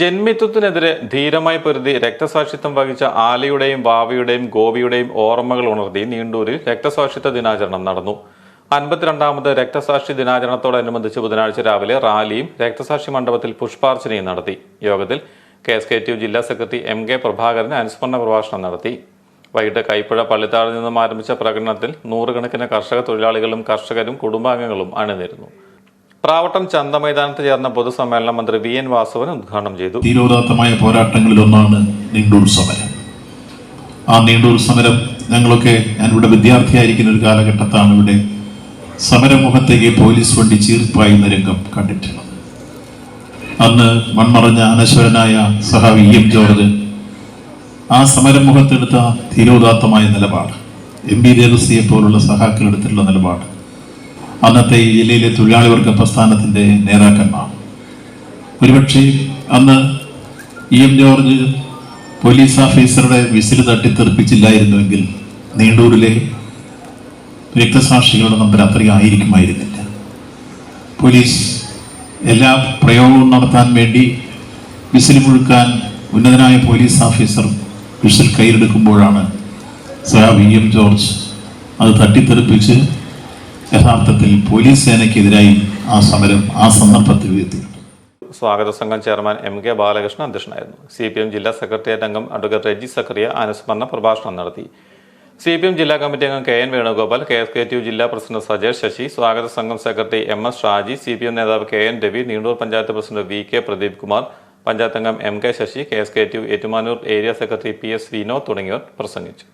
ജന്മിത്വത്തിനെതിരെ ധീരമായി പൊരുതി രക്തസാക്ഷിത്വം വഹിച്ച ആലയുടെയും വാവയുടെയും ഗോപിയുടെയും ഓർമ്മകൾ ഉണർത്തി നീണ്ടൂരിൽ രക്തസാക്ഷിത്വ ദിനാചരണം നടന്നു. അൻപത്തിരണ്ടാമത് രക്തസാക്ഷി ദിനാചരണത്തോടനുബന്ധിച്ച് ബുധനാഴ്ച രാവിലെ റാലിയും രക്തസാക്ഷി മണ്ഡപത്തിൽ പുഷ്പാർച്ചനയും നടത്തി. യോഗത്തിൽ കെ എസ് കെ ടി ജില്ലാ സെക്രട്ടറി എം കെ പ്രഭാകരൻ അനുസ്മരണ പ്രഭാഷണം നടത്തി. വൈകിട്ട് കൈപ്പുഴ പള്ളിത്താറിൽ നിന്നും ആരംഭിച്ച പ്രകടനത്തിൽ നൂറുകണക്കിന് കർഷക തൊഴിലാളികളും കർഷകരും കുടുംബാംഗങ്ങളും അണിനിരുന്നു. പ്രാവട്ടം ചന്ത മൈതാനത്ത് ചേർന്ന പൊതുസമ്മേളനം മന്ത്രി വി എൻ വാസവൻ ഉദ്ഘാടനം ചെയ്തു. തീരോദാത്തമായ പോരാട്ടങ്ങളിലൊന്നാണ് നീണ്ടൂർ സമരം. ആ നീണ്ടൂർ സമരം ഞങ്ങളൊക്കെ ഞാനിവിടെ വിദ്യാർത്ഥിയായിരിക്കുന്ന ഒരു കാലഘട്ടത്താണ് ഇവിടെ സമരമുഖത്തേക്ക് പോലീസ് വണ്ടി ചീർപ്പായുന്ന രംഗം കണ്ടിട്ടുള്ളത്. അന്ന് മൺമറഞ്ഞ അനശ്വരനായ സഹ വി എം ജോർജ് ആ സമരമുഖത്തെടുത്ത തീരോദാത്തമായ നിലപാട് എം ബി ദേവസിയെ പോലുള്ള സഹാക്കളെടുത്തിട്ടുള്ള നിലപാട് അന്നത്തെ ഈ ജില്ലയിലെ തൊഴിലാളി വർഗ പ്രസ്ഥാനത്തിന്റെ നേതാക്കന്മാർ. ഒരുപക്ഷെ അന്ന് ഇ എം ജോർജ് പോലീസ് ഓഫീസറുടെ വിസിൽ തട്ടിത്തെറിപ്പിച്ചില്ലായിരുന്നുവെങ്കിൽ നീണ്ടൂരിലെ രക്തസാക്ഷികളുടെ നമ്പർ അത്രയും ആയിരിക്കുമായിരുന്നില്ല. പോലീസ് എല്ലാ പ്രയോഗവും നടത്താൻ വേണ്ടി വിസിൽ മുഴുക്കാൻ ഉന്നതനായ പോലീസ് ഓഫീസർ വിസിൽ കയ്യിലെടുക്കുമ്പോഴാണ് സാബ് വി എം ജോർജ് അത് തട്ടിത്തെറിപ്പിച്ച് യഥാർത്ഥത്തിൽ പോലീസ് സേനയ്ക്കെതിരായി ആ സമരം ആ സന്ദർഭത്തിൽ ഉയർത്തി. സ്വാഗത സംഘം ചെയർമാൻ എം കെ ബാലകൃഷ്ണൻ അധ്യക്ഷനായിരുന്നു. സി പി എം ജില്ലാ സെക്രട്ടേറിയറ്റ് അംഗം അഡ്വക്കേറ്റ് റെജി സക്കറിയ അനുസ്മരണ പ്രഭാഷണം നടത്തി. സി പി എം ജില്ലാ കമ്മിറ്റി അംഗം K N Venugopal K S K T U ജില്ലാ പ്രസിഡന്റ് സജേഷ് ശശി സ്വാഗത സംഘം secretary M S Shaji C P M നേതാവ് K N Ravi Neendoor panchayat president V K Pradeep Kumar panchayat അംഗം M K Sasi K S K T U Ettumanoor area secretary P S Vinod തുടങ്ങിയവർ പ്രസംഗിച്ചു.